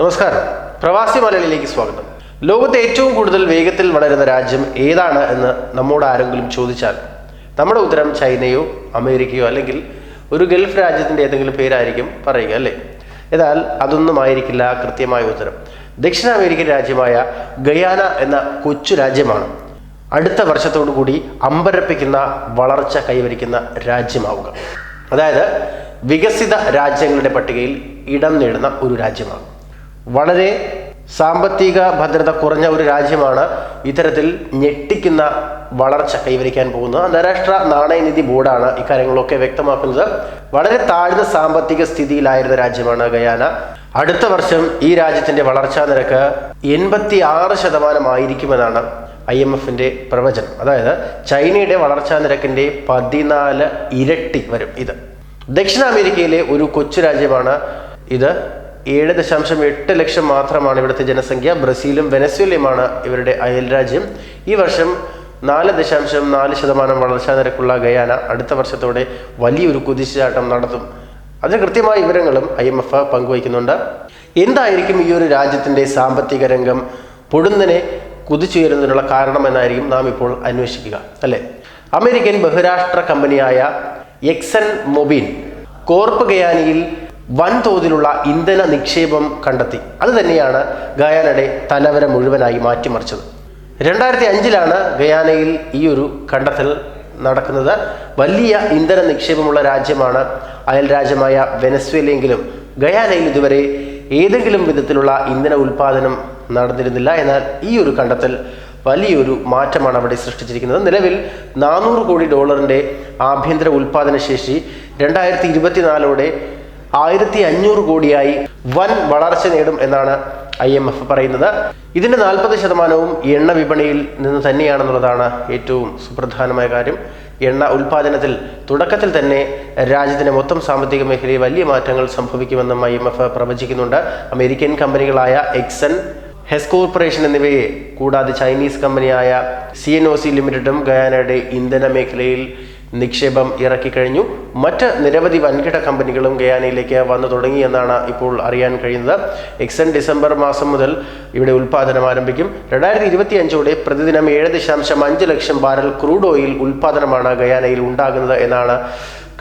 നമസ്കാരം. പ്രവാസി മലയാളിയിലേക്ക് സ്വാഗതം. ലോകത്തെ ഏറ്റവും കൂടുതൽ വേഗത്തിൽ വളരുന്ന രാജ്യം ഏതാണ് എന്ന് നമ്മോട് ആരെങ്കിലും ചോദിച്ചാൽ നമ്മുടെ ഉത്തരം ചൈനയോ അമേരിക്കയോ അല്ലെങ്കിൽ ഒരു ഗൾഫ് രാജ്യത്തിന്റെ ഏതെങ്കിലും പേരായിരിക്കും പറയുക അല്ലേ? എന്നാൽ അതൊന്നും ആയിരിക്കില്ല കൃത്യമായ ഉത്തരം. ദക്ഷിണ അമേരിക്കൻ രാജ്യമായ ഗയാന എന്ന കൊച്ചു രാജ്യമാണ്. അടുത്ത വർഷത്തോടു കൂടി അമ്പരപ്പിക്കുന്ന വളർച്ച കൈവരിക്കുന്ന രാജ്യമാവുക. അതായത് വികസിത രാജ്യങ്ങളുടെ പട്ടികയിൽ ഇടം നേടുന്ന ഒരു രാജ്യമാണ്. വളരെ സാമ്പത്തിക ഭദ്രത കുറഞ്ഞ ഒരു രാജ്യമാണ് ഇത്തരത്തിൽ ഞെട്ടിക്കുന്ന വളർച്ച കൈവരിക്കാൻ പോകുന്നത്. അന്താരാഷ്ട്ര നാണയനിധി ബോർഡാണ് ഇക്കാര്യങ്ങളൊക്കെ വ്യക്തമാക്കുന്നത്. വളരെ താഴ്ന്ന സാമ്പത്തിക സ്ഥിതിയിലായിരുന്ന രാജ്യമാണ് ഗയാന. അടുത്ത വർഷം ഈ രാജ്യത്തിന്റെ വളർച്ചാ നിരക്ക് എൺപത്തി ആറ് ശതമാനമായിരിക്കുമെന്നാണ് ഐ എം എഫിന്റെ പ്രവചനം. അതായത് ചൈനയുടെ വളർച്ചാ നിരക്കിന്റെ പതിനാല് ഇരട്ടി വരും ഇത്. ദക്ഷിണ അമേരിക്കയിലെ ഒരു കൊച്ചു രാജ്യമാണ് ഇത്. ഏഴ് ദശാംശം എട്ട് ലക്ഷം മാത്രമാണ് ഇവിടുത്തെ ജനസംഖ്യ. ബ്രസീലും വെനസ്വേലയുമാണ് ഇവരുടെ അയൽ രാജ്യം. ഈ വർഷം നാല് ദശാംശം നാല് ശതമാനം വളർച്ചാ നിരക്കുള്ള ഗയാന അടുത്ത വർഷത്തോടെ വലിയൊരു കുതിച്ചുചാട്ടം നടത്തും. അതിന് കൃത്യമായ വിവരങ്ങളും ഐ എം എഫ് പങ്കുവയ്ക്കുന്നുണ്ട്. എന്തായിരിക്കും ഈ ഒരു രാജ്യത്തിന്റെ സാമ്പത്തിക രംഗം? പൊടുന്നനെ കുതിച്ചുയരുന്നതിനുള്ള കാരണം എന്നായിരിക്കും നാം ഇപ്പോൾ അന്വേഷിക്കുക അല്ലേ? അമേരിക്കൻ ബഹുരാഷ്ട്ര കമ്പനിയായ എക്സൺ മൊബീൻ കോർപ്പ് ഗയാനിയിൽ വൻതോതിലുള്ള ഇന്ധന നിക്ഷേപം കണ്ടെത്തി. അത് തന്നെയാണ് ഗയാനയുടെ തലവര മുഴുവനായി മാറ്റിമറിച്ചത്. രണ്ടായിരത്തി അഞ്ചിലാണ് ഗയാനയിൽ ഈ ഒരു കണ്ടെത്തൽ നടക്കുന്നത്. വലിയ ഇന്ധന നിക്ഷേപമുള്ള രാജ്യമാണ് അയൽ രാജ്യമായ വെനസ്വേലയെങ്കിലും ഗയാനയിൽ ഇതുവരെ ഏതെങ്കിലും വിധത്തിലുള്ള ഇന്ധന ഉൽപാദനം നടന്നിരുന്നില്ല. എന്നാൽ ഈ ഒരു കണ്ടെത്തൽ വലിയൊരു മാറ്റമാണ് അവിടെ സൃഷ്ടിച്ചിരിക്കുന്നത്. നിലവിൽ നാനൂറ് കോടി ഡോളറിന്റെ ആഭ്യന്തര ഉൽപാദന ശേഷി രണ്ടായിരത്തി ഇരുപത്തിനാലോടെ ആയിരത്തി അഞ്ഞൂറ് കോടിയായി വൻ വളർച്ച നേടും എന്നാണ് ഐ എം എഫ് പറയുന്നത്. ഇതിന്റെ നാൽപ്പത് ശതമാനവും എണ്ണ വിപണിയിൽ നിന്ന് തന്നെയാണെന്നുള്ളതാണ് ഏറ്റവും സുപ്രധാനമായ കാര്യം. എണ്ണ ഉൽപാദനത്തിൽ തുടക്കത്തിൽ തന്നെ രാജ്യത്തിന്റെ മൊത്തം സാമ്പത്തിക മേഖലയിൽ വലിയ മാറ്റങ്ങൾ സംഭവിക്കുമെന്നും ഐ എം എഫ് പ്രവചിക്കുന്നുണ്ട്. അമേരിക്കൻ കമ്പനികളായ എക്സൺ ഹെസ് കോർപ്പറേഷൻ എന്നിവയെ കൂടാതെ ചൈനീസ് കമ്പനിയായ സി എൻ ഒ സി ലിമിറ്റഡും ഗയാനയുടെ ഇന്ധന മേഖലയിൽ നിക്ഷേപം ഇറക്കിക്കഴിഞ്ഞു മറ്റ് നിരവധി വൻകിട കമ്പനികളും ഗയാനയിലേക്ക് വന്നു തുടങ്ങി എന്നാണ് ഇപ്പോൾ അറിയാൻ കഴിയുന്നത്. എക്സൺ ഡിസംബർ മാസം മുതൽ ഇവിടെ ഉൽപ്പാദനം ആരംഭിക്കും. രണ്ടായിരത്തി ഇരുപത്തി അഞ്ചോടെ പ്രതിദിനം ഏഴ് ദശാംശം അഞ്ച് ലക്ഷം ബാരൽ ക്രൂഡ് ഓയിൽ ഉൽപ്പാദനമാണ് ഗയാനയിൽ ഉണ്ടാകുന്നത് എന്നാണ്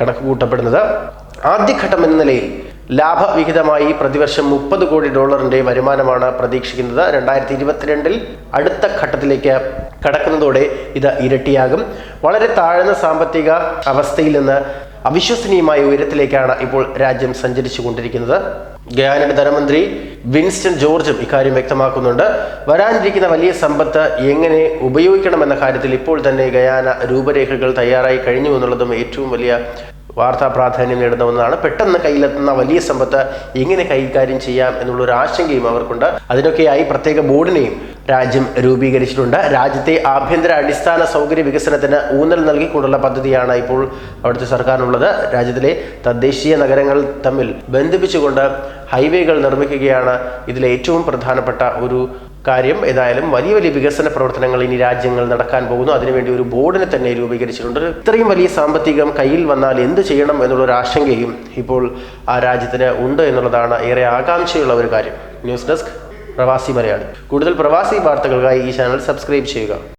കണക്ക് കൂട്ടപ്പെടുന്നത് ആദ്യഘട്ടം എന്ന നിലയിൽ ലാഭവിഹിതമായി പ്രതിവർഷം മുപ്പത് കോടി ഡോളറിന്റെ വരുമാനമാണ് പ്രതീക്ഷിക്കുന്നത്. രണ്ടായിരത്തി ഇരുപത്തിരണ്ടിൽ അടുത്ത ഘട്ടത്തിലേക്ക് കടക്കുന്നതോടെ ഇത് ഇരട്ടിയാകും. വളരെ താഴ്ന്ന സാമ്പത്തിക അവസ്ഥയിൽ നിന്ന് അവിശ്വസനീയമായ ഉയരത്തിലേക്കാണ് ഇപ്പോൾ രാജ്യം സഞ്ചരിച്ചു കൊണ്ടിരിക്കുന്നത് ഗയാനയുടെ ധനമന്ത്രി വിൻസ്റ്റൺ ജോർജും ഇക്കാര്യം വ്യക്തമാക്കുന്നുണ്ട്. വരാനിരിക്കുന്ന വലിയ സമ്പത്ത് എങ്ങനെ ഉപയോഗിക്കണമെന്ന കാര്യത്തിൽ ഇപ്പോൾ തന്നെ ഗയാന രൂപരേഖകൾ തയ്യാറായി കഴിഞ്ഞു എന്നുള്ളതും ഏറ്റവും വലിയ വാർത്താ പ്രാധാന്യം നേടുന്ന ഒന്നാണ് പെട്ടെന്ന് കയ്യിലെത്തുന്ന വലിയ സമ്പത്ത് എങ്ങനെ കൈകാര്യം ചെയ്യാം എന്നുള്ളൊരു ആശങ്കയും അവർക്കുണ്ട്. അതിനൊക്കെയായി പ്രത്യേക ബോർഡിനെയും രാജ്യം രൂപീകരിച്ചിട്ടുണ്ട്. രാജ്യത്തെ ആഭ്യന്തര അടിസ്ഥാന സൗകര്യ വികസനത്തിന് ഊന്നൽ നൽകിക്കൊണ്ടുള്ള പദ്ധതിയാണ് ഇപ്പോൾ അവിടുത്തെ സർക്കാരിനുള്ളത്. രാജ്യത്തിലെ തദ്ദേശീയ നഗരങ്ങൾ തമ്മിൽ ബന്ധിപ്പിച്ചുകൊണ്ട് ഹൈവേകൾ നിർമ്മിക്കുകയാണ് ഇതിലെ ഏറ്റവും പ്രധാനപ്പെട്ട ഒരു കാര്യം ഏതായാലും വലിയ വലിയ വികസന പ്രവർത്തനങ്ങൾ ഇനി രാജ്യങ്ങൾ നടക്കാൻ പോകുന്നു. അതിനുവേണ്ടി ഒരു ബോർഡിനെ തന്നെ രൂപീകരിച്ചിട്ടുണ്ട്. ഇത്രയും വലിയ സാമ്പത്തികം കയ്യിൽ വന്നാൽ എന്ത് ചെയ്യണം എന്നുള്ള ഒരു ആശങ്കയും ഇപ്പോൾ ആ രാജ്യത്തിന് ഉണ്ട് എന്നുള്ളതാണ് ഏറെ ആകാംക്ഷയുള്ള ഒരു കാര്യം. ന്യൂസ് ഡെസ്ക് പ്രവാസി മലയാളി. കൂടുതൽ പ്രവാസി വാർത്തകൾക്കായി ഈ ചാനൽ സബ്സ്ക്രൈബ് ചെയ്യുക.